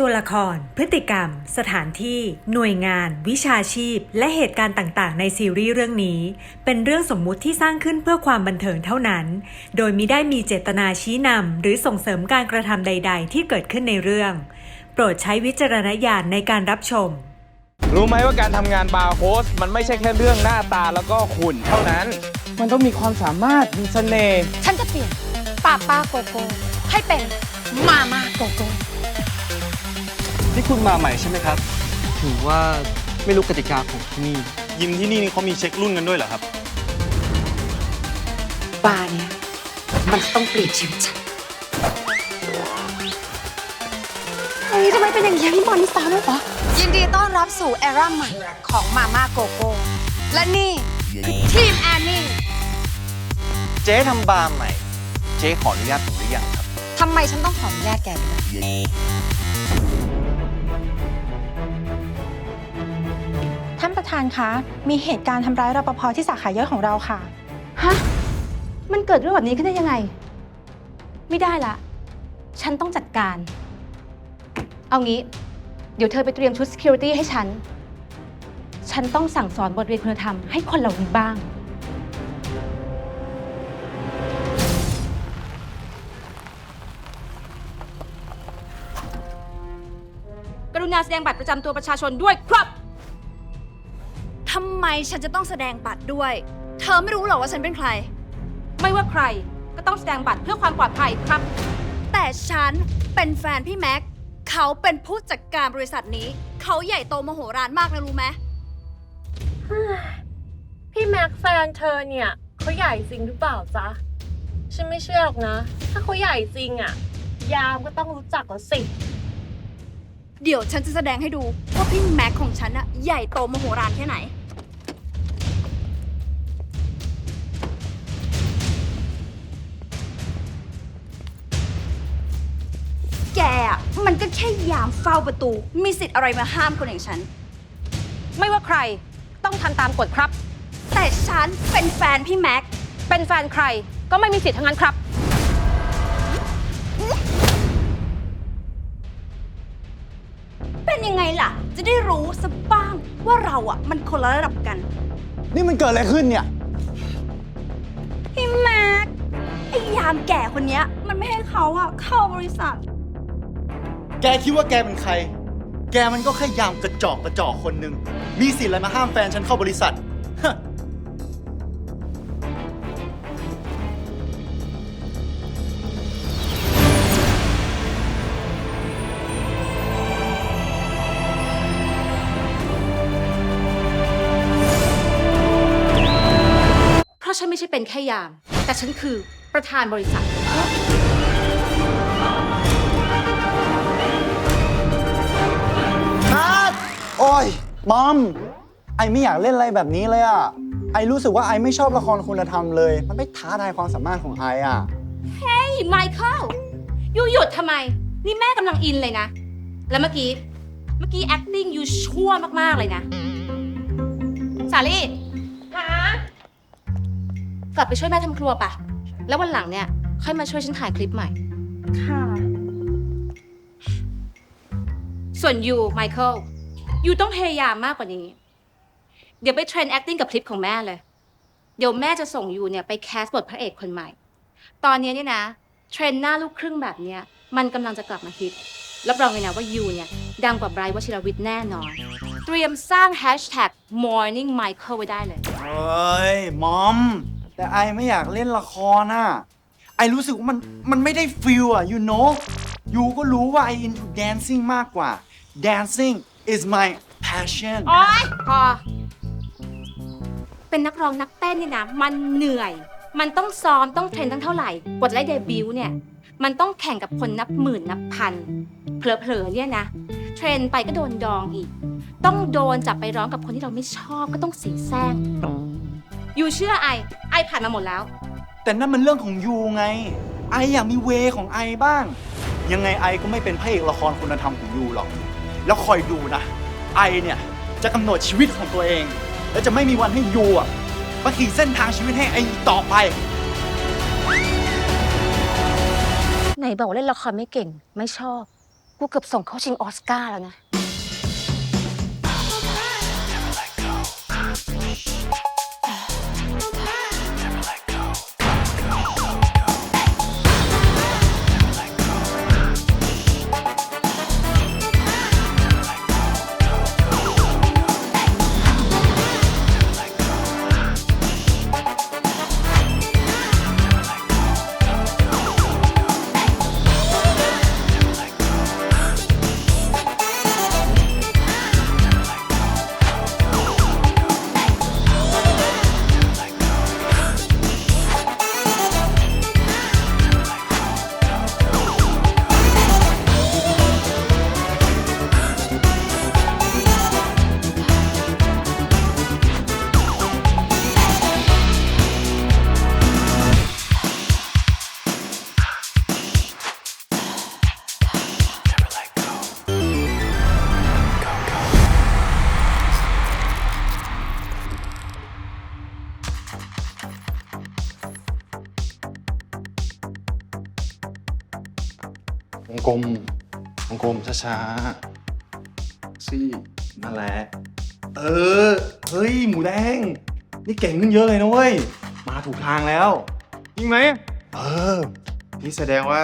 ตัวละคร พฤติกรรม สถานที่ หน่วยงาน วิชาชีพ และเหตุการณ์ต่างๆ ในซีรีส์เรื่องนี้ เป็นเรื่องสมมุติที่สร้างขึ้นเพื่อความบันเทิงเท่านั้น โดยมิได้มีเจตนาชี้นำหรือส่งเสริมการกระทำใด ๆ ที่เกิดขึ้นในเรื่อง โปรดใช้วิจารณญาณในการรับชม รู้ไหมว่าการทำงานบาร์โฮสมันไม่ใช่แค่เรื่องหน้าตาแล้วก็หุ่นเท่านั้น มันต้องมีความสามารถมีเสน่ห์ฉันจะเปลี่ยนป้าป้าโกโก้ให้เป็นมามาโกโก้ นี่คุณมาใหม่ใช่ไหมครับ ถือว่าไม่รู้กติกาของที่นี่ ยิมที่นี่นี่เขามีเช็ครุ่นกันด้วยเหรอครับ บาร์เนี่ยมันต้องเปลี่ยนชีวิตฉันเฮ้ยทำไมเป็นอย่างนี้พี่บอลนี่ตาด้วยปะยินดีต้อนรับสู่แอราใหม่ของมาม่าโกโก้และนี่คือทีมแอนนี่ เจ๊ทำบาร์ใหม่ เจ๊ขออนุญาตผมหรือยังครับทำไมฉันต้องขออนุญาตแกด้วย ประธานคะ มีเหตุการณ์ทำร้ายรปภที่สาขาย่อยของเราค่ะ ฮะ มันเกิดเรื่องแบบนี้ขึ้นได้ยังไง ไม่ได้ละ ฉันต้องจัดการ เอางี้ เดี๋ยวเธอไปเตรียมชุด security ให้ฉัน ฉันต้องสั่งสอนบทเรียนคุณธรรมให้คนเหล่านี้บ้าง กรุณาแสดงบัตรประจำตัวประชาชนด้วยครับ ทำไมฉันจะต้องแสดงบัตรด้วย เธอไม่รู้หรอว่าฉันเป็นใคร ไม่ว่าใครก็ต้องแสดงบัตรเพื่อความปลอดภัยครับ แต่ฉันเป็นแฟนพี่แม็ก เขาเป็นผู้จัดการบริษัทนี้ เขาใหญ่โตมโหฬารมากนะรู้ไหม พี่แม็กแฟนเธอเนี่ยเขาใหญ่จริงหรือเปล่าจ๊ะ ฉันไม่เชื่อหรอกนะ ถ้าเขาใหญ่จริงอะยามก็ต้องรู้จักแล้วสิ เดี๋ยวฉันจะแสดงให้ดูว่าพี่แม็กของฉันอะใหญ่โตมโหฬารแค่ไหน มันก็แค่ยามเฝ้าประตู มีสิทธิ์อะไรมาห้ามคนอย่างฉัน ไม่ว่าใครต้องทำตามกฎครับ แต่ฉันเป็นแฟนพี่แม็ก เป็นแฟนใครก็ไม่มีสิทธิ์ทั้งนั้นครับ เป็นยังไงล่ะ จะได้รู้สักบ้างว่าเราอะมันคนละระดับกัน นี่มันเกิดอะไรขึ้นเนี่ย พี่แม็กไอ้ยามแก่คนเนี้ย มันไม่ให้เขาอะเข้าบริษัท แกคิดว่าแกเป็นใคร แกมันก็แค่ยามกระจอกกระจอกคนหนึ่ง มีสิทธิ์อะไรมาห้ามแฟนฉันเข้าบริษัทฮะเพราะฉันไม่ใช่เป็นแค่ยาม แต่ฉันคือประธานบริษัท อ้ยมอม ไอไม่อยากเล่นอะไรแบบนี้เลยอะไอรู้สึกว่าไอไม่ชอบละครคุณธรรมเลย มันไม่ท้าทายความสามารถของไออะเฮ้ยไมเคิลยูหยุดทำไม นี่แม่กำลังอินเลยนะ แล้วเมื่อกี้ เมื่อกี้ acting ยูชั่วมาก ๆ เลยนะ สาลี่ฮะกลับไปช่วยแม่ทำครัวปะแล้ววันหลังเนี่ย ค่อยมาช่วยฉันถ่ายคลิปใหม่ ค่ะ ส่วนยูไมเคิล ยูต้องพยายามมากกว่านี้ เดี๋ยวไปเทรน acting กับคลิปของแม่เลย เดี๋ยวแม่จะส่งยูเนี่ยไปแคสบทพระเอกคนใหม่ ตอนนี้เนี่ยนะ เทรนหน้าลูกครึ่งแบบเนี้ยมันกำลังจะกลับมาฮิต รับรองเลยนะว่ายูเนี่ย ดังกว่าไบรท์วชิรวิทย์แน่นอน เตรียมสร้างแฮชแท็ก morning michael ไว้ได้เลย เฮ้ยมอม แต่ไอไม่อยากเล่นละครน่ะ ไอรู้สึกว่ามันมันไม่ได้ฟิลอะ you know ยูก็รู้ว่าไอ into dancing มากกว่า dancing is my passion โอ๊ยพอ เป็นนักร้องนักเต้นเนี่ยนะ มันเหนื่อย มันต้องซ้อมต้องเทรนตั้งเท่าไหร่กว่าจะได้เดบิวต์เนี่ย มันต้องแข่งกับคนนับหมื่นนับพัน เผลอๆเนี่ยนะ เทรนไปก็โดนดองอีก ต้องโดนจับไปร้องกับคนที่เราไม่ชอบก็ต้องเสียแซงอยู่เชื่อไอ ไอผ่านมาหมดแล้ว แต่นั่นมันเรื่องของยูไง ไออยากมีเวของไอบ้าง ยังไงไอก็ไม่เป็นพระเอกละครคุณธรรมของยูหรอก แล้วคอยดูนะ ไอเนี่ยจะกำหนดชีวิตของตัวเอง และจะไม่มีวันให้ยูอะมาขี่เส้นทางชีวิตให้ไออีกต่อไป ไหนบอกเล่นละครไม่เก่งไม่ชอบ กูเกือบส่งเขาชิงออสการ์แล้วนะ กลมวงกลมช้าๆซี่นั่นแหละ เออ เฮ้ย หมูแดง นี่เก่งขึ้นเยอะเลยนะเว้ย มาถูกทางแล้ว จริงไหม เออ นี่แสดงว่า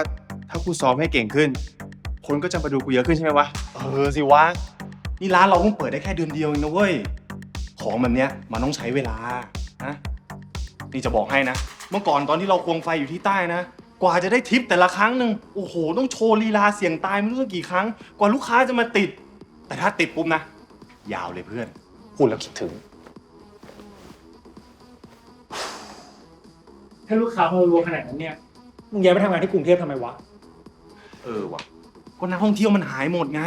ถ้ากูซ้อมให้เก่งขึ้น คนก็จะมาดูกูเยอะขึ้นใช่ไหมวะ เออสิวะ นี่ร้านเราเพิ่งเปิดได้แค่เดือนเดียวเองนะเว้ย ของแบบเนี้ยมันต้องใช้เวลานะ นี่จะบอกให้นะ เมื่อก่อนตอนที่เราควงไฟอยู่ที่ใต้นะ กว่าจะได้ทิปแต่ละครั้งหนึ่งโอ้โห ต้องโชว์ลีลาเสียงตายไม่รู้สักกี่ครั้ง กว่าลูกค้าจะมาติด แต่ถ้าติดปุ๊บนะ ยาวเลยเพื่อน พูดแล้วคิดถึง ถ้าลูกค้ามารัวขนาดนั้นเนี่ย มึงย้ายไปทำงานที่กรุงเทพทำไมวะ เออว่ะก็นักท่องเที่ยวมันหายหมดไง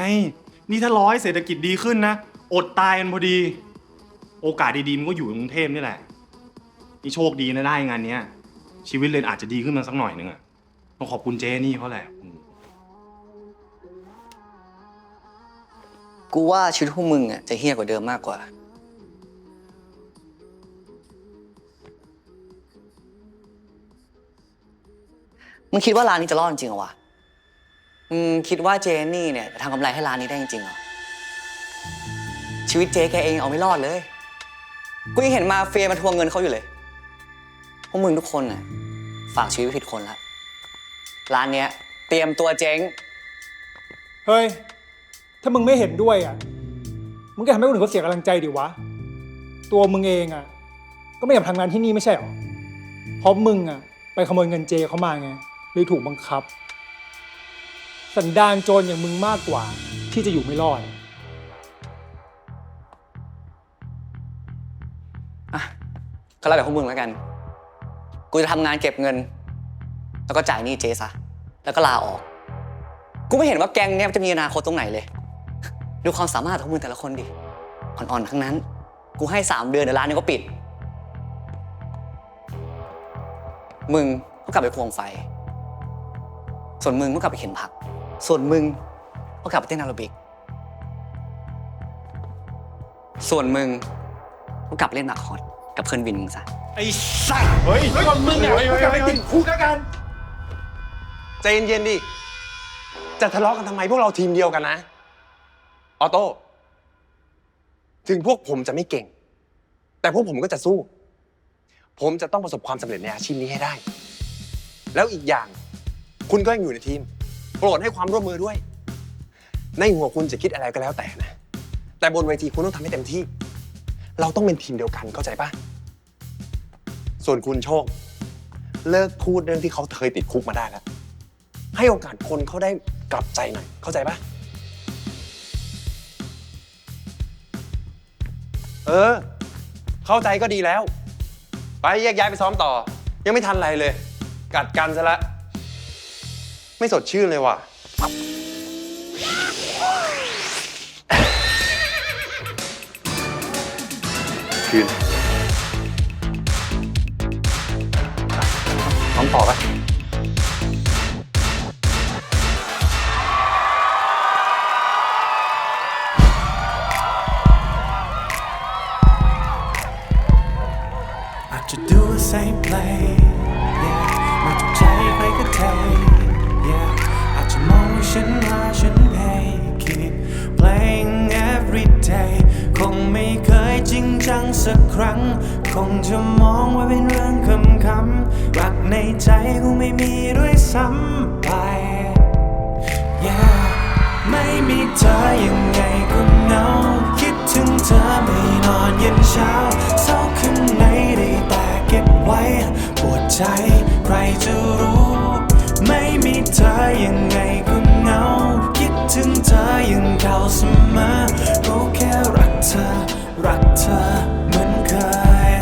นี่ถ้าร้อยเศรษฐกิจดีขึ้นนะ อดตายกันพอดี โอกาสดีๆมันก็อยู่ในกรุงเทพนี่แหละ นี่โชคดีนะได้งานเนี้ยชีวิตเลยอาจจะดีขึ้นมาสักหน่อยนึงอะ ต้องขอบคุณเจนี่เขาแหละกูว่าชีวิตพวกมึงอะจะเฮี้ยกว่าเดิมมากกว่า มึงคิดว่าร้านนี้จะรอดจริงเหรอวะ มึงคิดว่าเจนนี่เนี่ยจะทำกำไรให้ร้านนี้ได้จริงเหรอ ชีวิตเจ๊แกเองเอาไม่รอดเลย กูยังเห็นมาเฟียมาทวงเงินเขาอยู่เลย พวกมึงทุกคนน่ะฝากชีวิตไว้ผิดคนละ ร้านเนี้ยเตรียมตัวเจ๊ง เฮ้ย ถ้ามึงไม่เห็นด้วยอะ มึงก็ทำให้คนอื่นเขาเสียกำลังใจดิวะ ตัวมึงเองอะ ก็ไม่อยากทำงานที่นี่ไม่ใช่หรอ เพราะมึงอะ ไปขโมยเงินเจเขามาไงเลยถูกบังคับ สันดานโจรอย่างมึงมากกว่า ที่จะอยู่ไม่รอดอะก็แล้วแต่พวกมึงแล้วกัน กูจะทำงานเก็บเงิน แล้วก็จ่ายหนี้เจซะ แล้วก็ลาออก กูไม่เห็นว่าแก๊งเนี้ยมันจะมีอนาคตตรงไหนเลย ดูความสามารถของมึงแต่ละคนดิ อ่อนๆทั้งนั้น กูให้สามเดือนเดี๋ยวร้านนี้ก็ปิด มึงก็กลับไปควงไฟ ส่วนมึงก็กลับไปเข็นผัก ส่วนมึงก็กลับไปเต้นแอโรบิก ส่วนมึงก็กลับไปเล่นหมากคอร์ดกับเพื่อนวินมึงซะ ไอ้สัตว์เฮ้ยก่อนมึงเนี่ยจะไปติดคุกแล้วกัน ใจเย็นๆดิ จะทะเลาะกันทำไมพวกเราทีมเดียวกันนะ ออโต้ ถึงพวกผมจะไม่เก่ง แต่พวกผมก็จะสู้ ผมจะต้องประสบความสำเร็จในอาชีพนี้ให้ได้ แล้วอีกอย่าง คุณก็ยังอยู่ในทีม โปรดให้ความร่วมมือด้วย ในหัวคุณจะคิดอะไรก็แล้วแต่นะ แต่บนเวทีคุณต้องทำให้เต็มที่ เราต้องเป็นทีมเดียวกันเข้าใจปะส่วนคุณโชค เลิกพูดเรื่องที่เขาเคยติดคุกมาได้แล้ว ให้โอกาสคนเขาได้กลับใจหน่อย เข้าใจปะเออ เข้าใจก็ดีแล้ว ไปแยกย้ายไปซ้อมต่อ ยังไม่ทันอะไรเลย กัดกันซะละ ไม่สดชื่นเลยว่ะ คืนซ้อมต่อป อาจจะมองฉันว่าฉันเพย keep playing every day คงไม่เคยจริงจังสักครั้ง คงจะมองว่าเป็นเรื่องคำคำรักในใจคงไม่มีด้วยซ้ำไป yeah ไม่มีเธอยังไงก็เหงาคิดถึงเธอไม่นอนเย็นเช้าเศร้าขึ้าในได้แต่เก็บไว้ปวดใจใครจะ เธอยังไงก็เหงา คิดถึงเธอยังเก่าเสมอรู้แค่รักเธอ รักเธอเหมือนเคย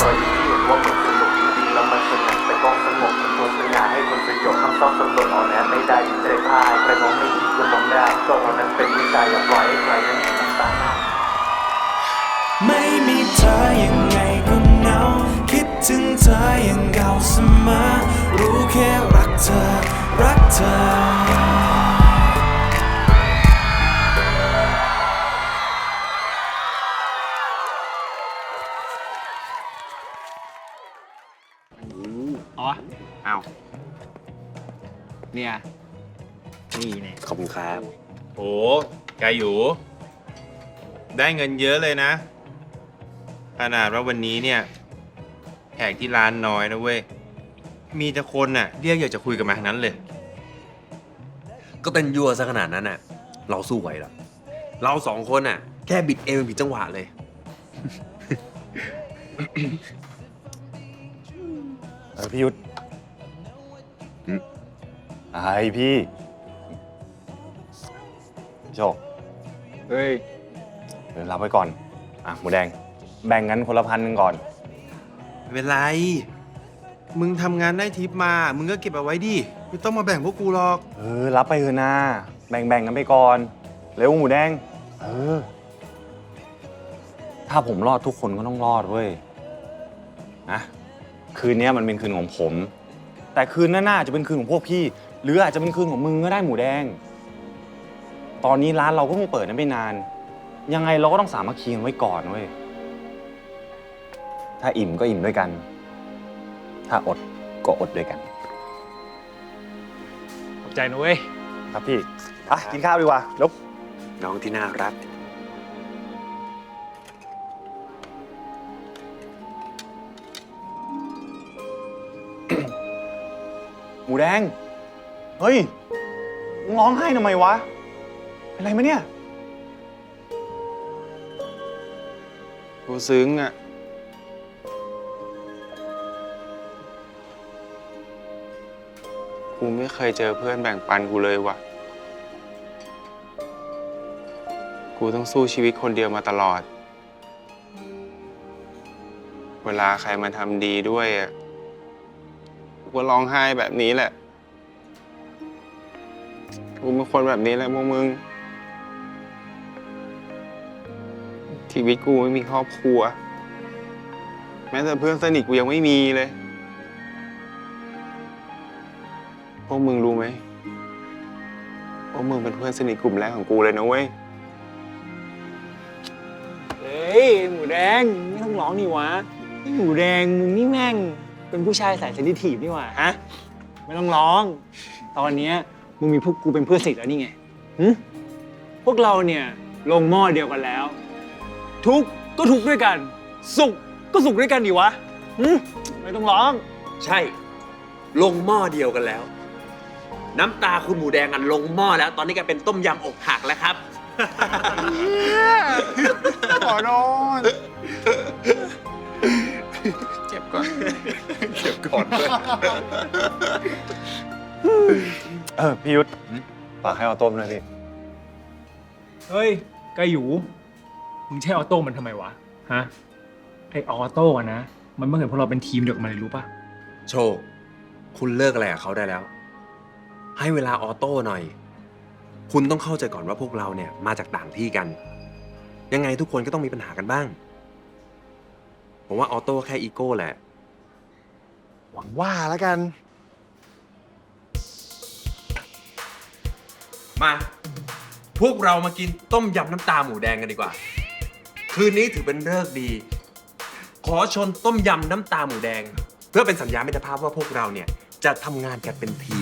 รอยยิ้มที่เห็นว่ามันสนุกจริงๆแล้วมันสนุกแต่ก็สงบมันควสง่าให้คนสยบคำต้องสำรวจอ่อนแอไม่ได้ยินใจพายใครมองไม่ดีก็มองได้ก็เรานั้นเป็นวิชาอย่าปล่อยให้ใครนั้นเห็นน้ำตาไม่มีเธอยังไงก็เหงา ถึงเธอยังเก่าเสมอ รู้แค่รักเธอ รักเธออ๋อเอาเนี่ย นี่เนี่ยขอบคุณครับ โอ้กายอยู่ ได้เงินเยอะเลยนะ ขนาดว่าวันนี้เนี่ย แขกที่ร้านน้อยนะเว้ย มีแต่คนน่ะเรียกอยากจะคุยกับมาทั้งนั้นเลย ก็เต้นยั่วซะขนาดนั้นน่ะ เราสู้ไหวเหรอเราสองคนน่ะ แค่บิดเอวผิดจังหวะเลย เออพี่ยุทธไอพี่โชคเฮ้ย เดี๋ยวรับไว้ก่อน อะ หมูแดง แบ่งกันคนละพันหนึ่งก่อน ไม่เป็นไร มึงทำงานได้ทิปมา มึงก็เก็บเอาไว้ดิ ไม่ต้องมาแบ่งพวกกูหรอก เออ รับไปเถอะนะแบ่งๆกันไปก่อน เร็วหมูแดง เออ ถ้าผมรอดทุกคนก็ต้องรอดเว้ยนะคืนเนี้ยมันเป็นคืนของผม แต่คืนหน้าๆจะเป็นคืนของพวกพี่ หรืออาจจะเป็นคืนของมึงก็ได้หมูแดง ตอนนี้ร้านเราก็เพิ่งเปิดได้ไม่นาน ยังไงเราก็ต้องสามัคคีกันไว้ก่อนเว้ย ถ้าอิ่มก็อิ่มด้วยกัน ถ้าอดก็อดด้วยกัน ขอบใจนะเว้ยครับพี่อะกินข้าวดีกว่าลบน้องที่น่ารัก หมูแดง เฮ้ยมึงร้องไห้ทำไมวะ เป็นไรไหมเนี่ย กูซึ้งอะ กูไม่เคยเจอเพื่อนแบ่งปันกูเลยว่ะ กูต้องสู้ชีวิตคนเดียวมาตลอด เวลาใครมาทำดีด้วยอะกูก็ร้องไห้แบบนี้แหละ กูเป็นคนแบบนี้แหละพวกมึง ชีวิตกูไม่มีครอบครัว แม้แต่เพื่อนสนิทกูยังไม่มีเลย วกมึงรู้ไหมพวกมึงเป็นเพื่อนสนิทกลุ่มแรกของกูเลยนะเว้ย เฮ้ยหมูแดงไม่ต้องร้องนี่วะนี่หมูแดงมึงนี่แม่งเป็นผู้ชายสายเซนซิทีฟนี่หว่าฮะไม่ต้องร้อง ตอนเนี้ยมึงมีพวกกูเป็นเพื่อนสนิทแล้วนี่ไงหึพวกเราเนี่ยลงหม้อเดียวกันแล้ว ทุกข์ก็ทุกข์ด้วยกัน สุขก็สุขด้วยกันดิวะหึไม่ต้องร้อง ใช่ ลงหม้อเดียวกันแล้ว น้ำตาคุณหมูแดงอันลงหม้อแล้ว ตอนนี้แกเป็นต้มยำอกหักแล้วครับ ขอนอนเจ็บก่อนเจ็บก่อนด้วยเออพี่ยุทธฝากให้เอาต้มหน่อยพี่ เฮ้ยไกหยูมึงใช่ออโต้มันทำไมวะ ฮะ ไอออโต้อะนะ มันไม่เห็นพวกเราเป็นทีมเดียวกันมาเลยรู้ปะโชค คุณเลิกอะไรกับเขาได้แล้ว ให้เวลาออโต้หน่อย คุณต้องเข้าใจก่อนว่าพวกเราเนี่ยมาจากต่างที่กัน ยังไงทุกคนก็ต้องมีปัญหากันบ้าง ผมว่าออโต้แค่อีโก้แหละ หวังว่าแล้วกัน มา พวกเรามากินต้มยำน้ำตาหมูแดงกันดีกว่า คืนนี้ถือเป็นฤกษ์ดี ขอชนต้มยำน้ำตาหมูแดง เพื่อเป็นสัญญาณมิตรภาพว่าพวกเราเนี่ยจะทำงานกันเป็นทีม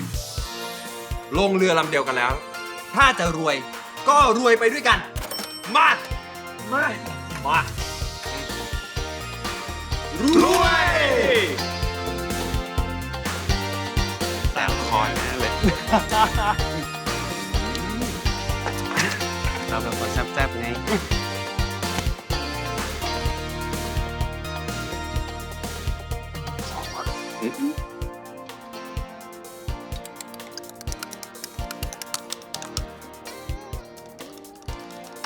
ลงเรือลำเดียวกันแล้ว ถ้าจะรวยก็รวยไปด้วยกัน มามามา รวยแซวคอยแน่เลยเราเป็นคนแซ่บๆไง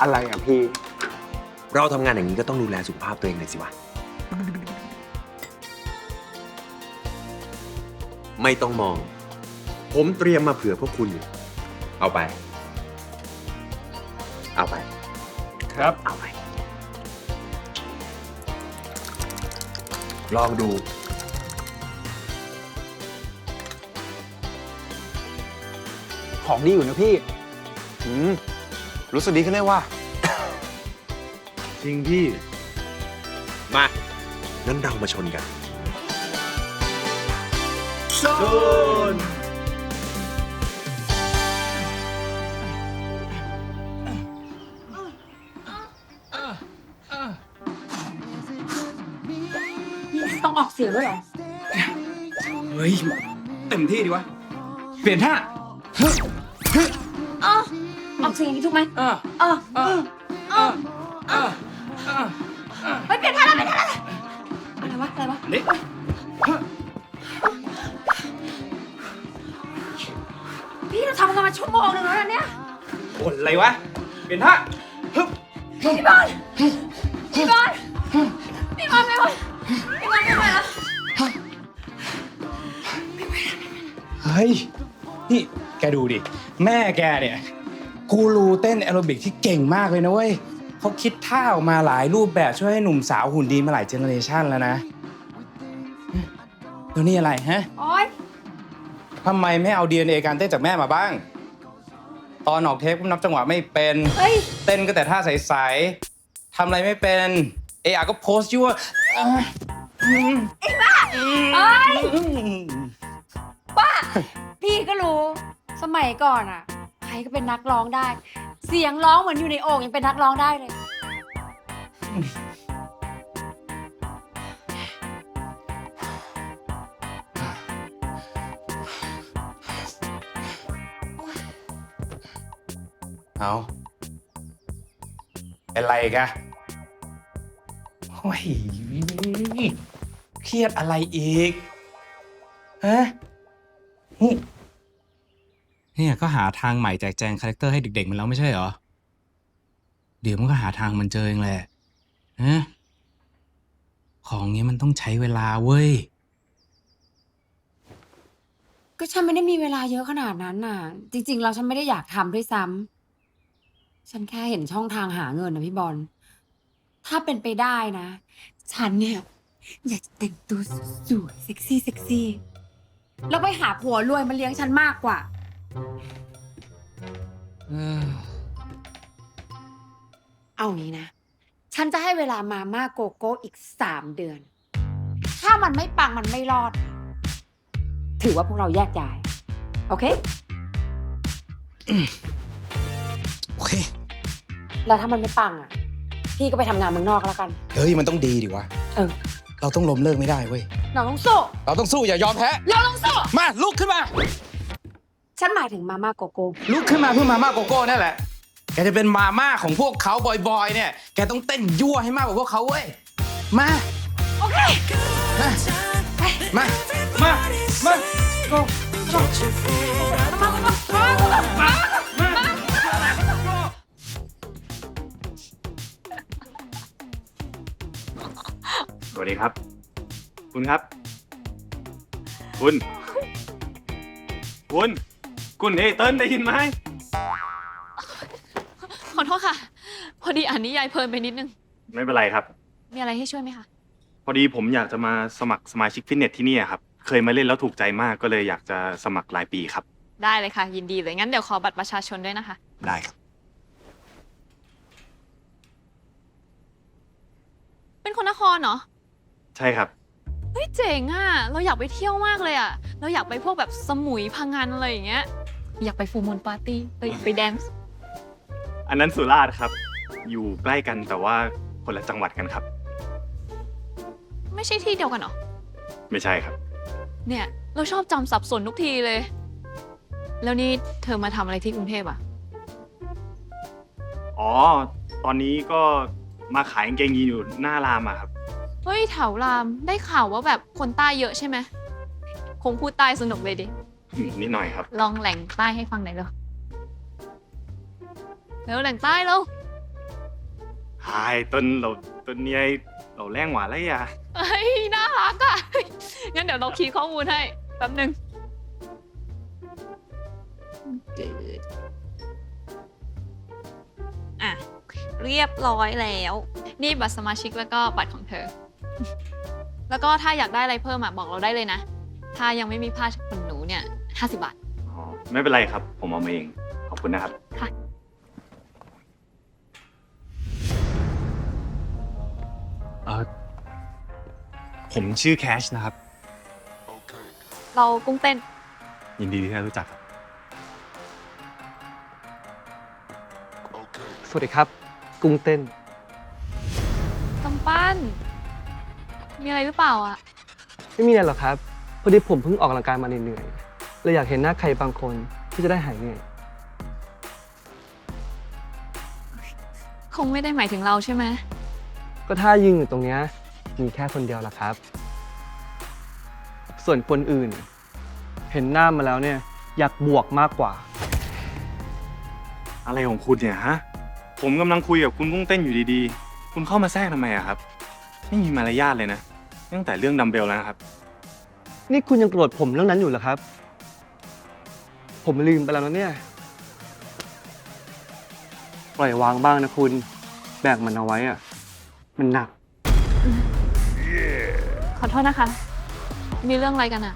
อะไรอะพี่ เราทำงานอย่างนี้ก็ต้องดูแลสุขภาพตัวเองหน่อยสิวะ ไม่ต้องมอง ผมเตรียมมาเผื่อพวกคุณอยู่เอาไป เอาไป ครับ เอาไป ลองดู ของดีอยู่นะพี่อืม รู้สึกดีขึ้นได้ว่าจริงพี่ มา งั้นเรามาชนกัน ชน ต้องออกเสียงด้วยเหรอ เฮ้ย เต็มที่ดีวะ เปลี่ยนท่าอ๋อ ออกเสียงอย่างนี้ถูกไหมเออเออเออเออเออเออเฮ้ยเปลี่ยนท่าแล้วเปลี่ยนท่าแล้วอะไรวะอะไรวะนี่พี่เราทำกันมาชั่วโมงหนึงแล้วนะเนี่ยบ่นอะไรวะ เปลี่ยนท่าฮึบพี่บอลพี่บอลพี่บอลไม่ไหวพี่บอลไม่ไหวแล้วเฮ้ย นี่แกดูดิ แม่แกเนี่ย กูรูเต้นแอโรบิกที่เก่งมากเลยนะเว้ยเขาคิดท่าออกมาหลายรูปแบบช่วยให้หนุ่มสาวหุ่นดีมาหลายเจเนอเรชันแล้วนะตัวนี้อะไรฮะโอ๊ยทำไมไม่เอา DNA การเต้นจากแม่มาบ้าง ตอนออกเทปก็นับจังหวะไม่เป็น เฮ้ย เต้นก็แต่ท่าใสๆทำอะไรไม่เป็น เออาก็โพสต์ยั่วอะอืมไอ้บ้าเอ้ยบ้า พี่ก็รู้ สมัยก่อนอะ ใครก็เป็นนักร้องได้ เสียงร้องเหมือนอยู่ในโอ่งยังเป็นนักร้องได้เลย เอาเป็นไรอีกันโอ้ยเครียดอะไรอีกฮะนี่ เนี่ยก็หาทางใหม่แจกแจงคาแรคเตอร์ให้เด็กๆมันแล้วไม่ใช่เหรอ เดี๋ยวมันก็หาทางมันเจอเองแหละฮะของเนี้ยมันต้องใช้เวลาเว้ย ก็ฉันไม่ได้มีเวลาเยอะขนาดนั้นน่ะ จริง ๆ เราฉันไม่ได้อยากทำด้วยซ้ำฉันแค่เห็นช่องทางหาเงินนะพี่บอลถ้าเป็นไปได้นะ ฉันเนี่ยอยากจะแต่งตัวสวยๆเซ็กซี่เซ็กซี่แล้วไปหาผัวรวยมาเลี้ยงฉันมากกว่า เอางี้นะ ฉันจะให้เวลามาม่าโกโก้อีกสามเดือน ถ้ามันไม่ปังมันไม่รอด ถือว่าพวกเราแยกย้าย โอเค โอเค แล้วถ้ามันไม่ปังอะ พี่ก็ไปทำงานเมืองนอกแล้วกัน เฮ้ย มันต้องดีดิวะเออ เราต้องล้มเลิกไม่ได้เว้ยเราต้องสู้ เราต้องสู้อย่ายอมแพ้ เราต้องสู้ มาลุกขึ้นมา ฉันหมายถึงมาม่าโกโก้ลุกขึ้นมาเพื่อมาม่าโกโก้นั่นแหละ แกจะเป็นมาม่าของพวกเขาบอยๆ เนี่ย แกต้องเต้นยั่วให้มากกว่าพวกเขาเว้ย มา โอเค มา มา มา มา go สวัสดีครับ คุณครับ คุณ คุณ คุณเอยเติ้ลได้ยินไหมขอโทษค่ะ พอดีอ่านนิยายเพลินไปนิดนึง ไม่เป็นไรครับ มีอะไรให้ช่วยไหมคะ พอดีผมอยากจะมาสมัครสมาชิกฟิตเนสที่นี่อะครับ เคยมาเล่นแล้วถูกใจมากก็เลยอยากจะสมัครรายปีครับ ได้เลยค่ะ ยินดีเลย งั้นเดี๋ยวขอบัตรประชาชนด้วยนะคะ ได้ครับ เป็นคนนครเนาะใช่ครับ เฮ้ยเจ๋งอะ เราอยากไปเที่ยวมากเลยอะ เราอยากไปพวกแบบสมุยพังงานอะไรอย่างเงี้ย อยากไปฟูลมูลปาร์ตี้ไปไปแดนซ์อันนั้นสุราษฎร์ครับ อยู่ใกล้กันแต่ว่าคนละจังหวัดกันครับ ไม่ใช่ที่เดียวกันเหรอ ไม่ใช่ครับ เนี่ย เราชอบจำสับสนทุกทีเลย แล้วนี่เธอมาทำอะไรที่กรุงเทพอะอ๋อ ตอนนี้ก็มาขายกางเกงยีนอยู่หน้ารามอะครับ เฮ้ยแถวรามได้ข่าวว่าแบบคนใต้เยอะใช่ไหมคงพูดใต้สนุกเลยดิ นิดหน่อยครับ ลองแหล่งใต้ให้ฟังหน่อยเร็วเร็วแหล่งใต้เร็วไฮต้นเราต้นเนี่ยเราแรงหวานแล้วอย่าเฮ้ยน่ารักอะงั้นเดี๋ยวเราคีย์ข้อมูลให้แป๊บหนึ่งอะ เรียบร้อยแล้ว นี่บัตรสมาชิกแล้วก็บัตรของเธอ แล้วก็ถ้าอยากได้อะไรเพิ่มอะบอกเราได้เลยนะ ถ้ายังไม่มีผ้าขนหนูเนี่ย50บาท อ๋อไม่เป็นไรครับ ผมเอามาเอง ขอบคุณนะครับค่ะเออผมชื่อแคชนะครับ เรากุ้งเต้น ยินดีที่ได้รู้จักครับ สวัสดีครับ กุ้งเต้นกำปั้น มีอะไรหรือเปล่าอะ ไม่มีอะไรหรอกครับ พอดีผมเพิ่งออกกำลังกายมาเหนื่อยๆเลยอยากเห็นหน้าใครบางคนที่จะได้หายเหนื่อย คงไม่ได้หมายถึงเราใช่ไหม ก็ถ้ายืนอยู่ตรงเนี้ยมีแค่คนเดียวล่ะครับ ส่วนคนอื่น เห็นหน้ามาแล้วเนี่ยอยากบวกมากกว่า อะไรของคุณเนี่ยฮะ ผมกำลังคุยกับคุณกุ้งเต้นอยู่ดีๆ คุณเข้ามาแทรกทำไมอะครับ ไม่มีมารยาทเลยนะ ตั้งแต่เรื่องดัมเบลแล้วนะครับ นี่คุณยังโกรธผมเรื่องนั้นอยู่เหรอครับ ผมลืมไปแล้วนะเนี่ย ปล่อยวางบ้างนะคุณ แบกมันเอาไว้อะมันหนัก ขอโทษนะคะ มีเรื่องอะไรกันอะ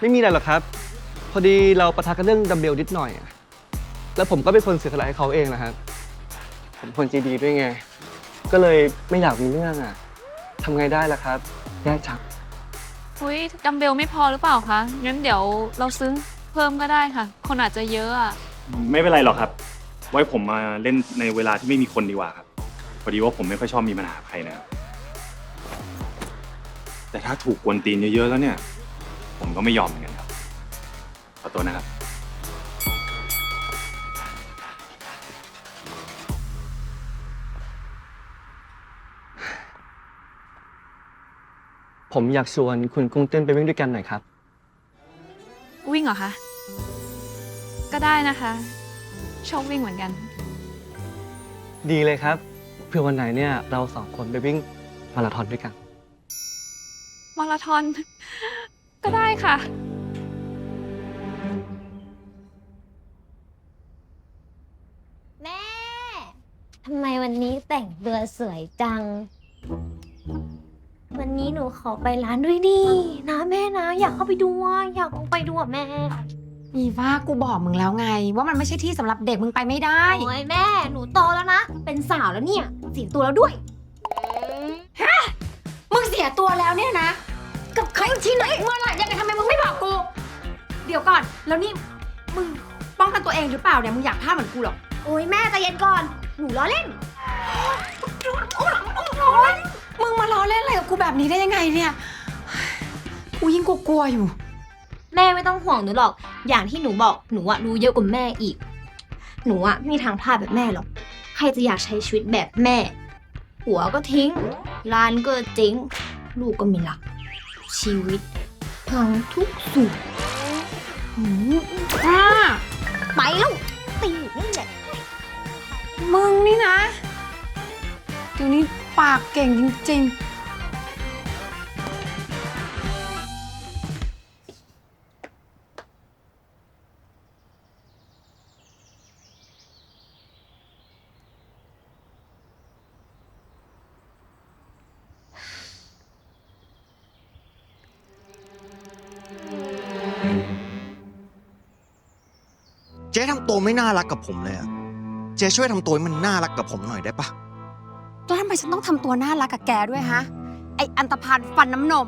ไม่มีอะไรหรอกครับ พอดีเราประทะกันเรื่องดัมเบลนิดหน่อยอะแล้วผมก็เป็นคนเสียสละให้เขาเองนะครับ ผมคนใจดีด้วยไง ก็เลยไม่อยากมีเรื่องอะทำไงได้ล่ะครับแย่จังอุ้ยดัมเบลไม่พอหรือเปล่าคะ งั้นเดี๋ยวเราซื้อเพิ่มก็ได้ค่ะ คนอาจจะเยอะอะ ไม่เป็นไรหรอกครับ ไว้ผมมาเล่นในเวลาที่ไม่มีคนดีกว่าครับ พอดีว่าผมไม่ค่อยชอบมีปัญหากับใครนะครับแต่ถ้าถูกกวนตีนเยอะๆแล้วเนี่ย ผมก็ไม่ยอมเหมือนกันครับ ขอตัวนะครับ ผมอยากชวนคุณกุ้งเต้นไปวิ่งด้วยกันหน่อยครับ วิ่งเหรอคะ ก็ได้นะคะ ชอบวิ่งเหมือนกัน ดีเลยครับ เพื่อวันไหนเนี่ยเราสองคนไปวิ่งมาราธอนด้วยกัน มาราธอน ก็ได้ค่ะ แม่ ทำไมวันนี้แต่งตัวสวยจัง วันนี้หนูขอไปร้านด้วยดินะแม่นะ อยากเข้าไปดูอะอยากลองไปดูอะแม่อีว่ากูบอกมึงแล้วไง ว่ามันไม่ใช่ที่สำหรับเด็กมึงไปไม่ได้ โอ้ยแม่ หนูโตแล้วนะ เป็นสาวแล้วเนี่ยเสียตัวแล้วด้วยฮะมึงเสียตัวแล้วเนี่ยนะ กับใครที่ไหนเมื่อไหร่ยังไงทำไมมึงไม่บอกกู เดี๋ยวก่อน แล้วนี่มึงป้องกันตัวเองหรือเปล่าเนี่ยมึงอยากพลาดเหมือนกูหรอกโอ้ยแม่ใจเย็นก่อน หนูล้อเล่น มึงมาล้อเล่นอะไรกับกูแบบนี้ได้ยังไงเนี่ย กูยิ่งกลัวๆอยู่ แม่ไม่ต้องห่วงหนูหรอก อย่างที่หนูบอกหนูอะรู้เยอะกว่าแม่อีก หนูอะไม่มีทางพลาดแบบแม่หรอก ใครจะอยากใช้ชีวิตแบบแม่ หัวก็ทิ้ง ร้านก็เจ๊ง ลูกก็ไมีหลัก ชีวิตพังทุกส่วนหืมอ่าไปแล้วตีอยู่นี่แหละ มึงนี่นะ เดี๋ยวนี้ ปากเก่งจริง เจ๊ทำตัวไม่น่ารักกับผมเลยอะเจ๊ช่วยทำตัวให้มันน่ารักกับผมหน่อยได้ปะ แล้วทำไมฉันต้องทำตัวน่ารักกับแกด้วยฮะ ไออันตพานฟันน้ำนม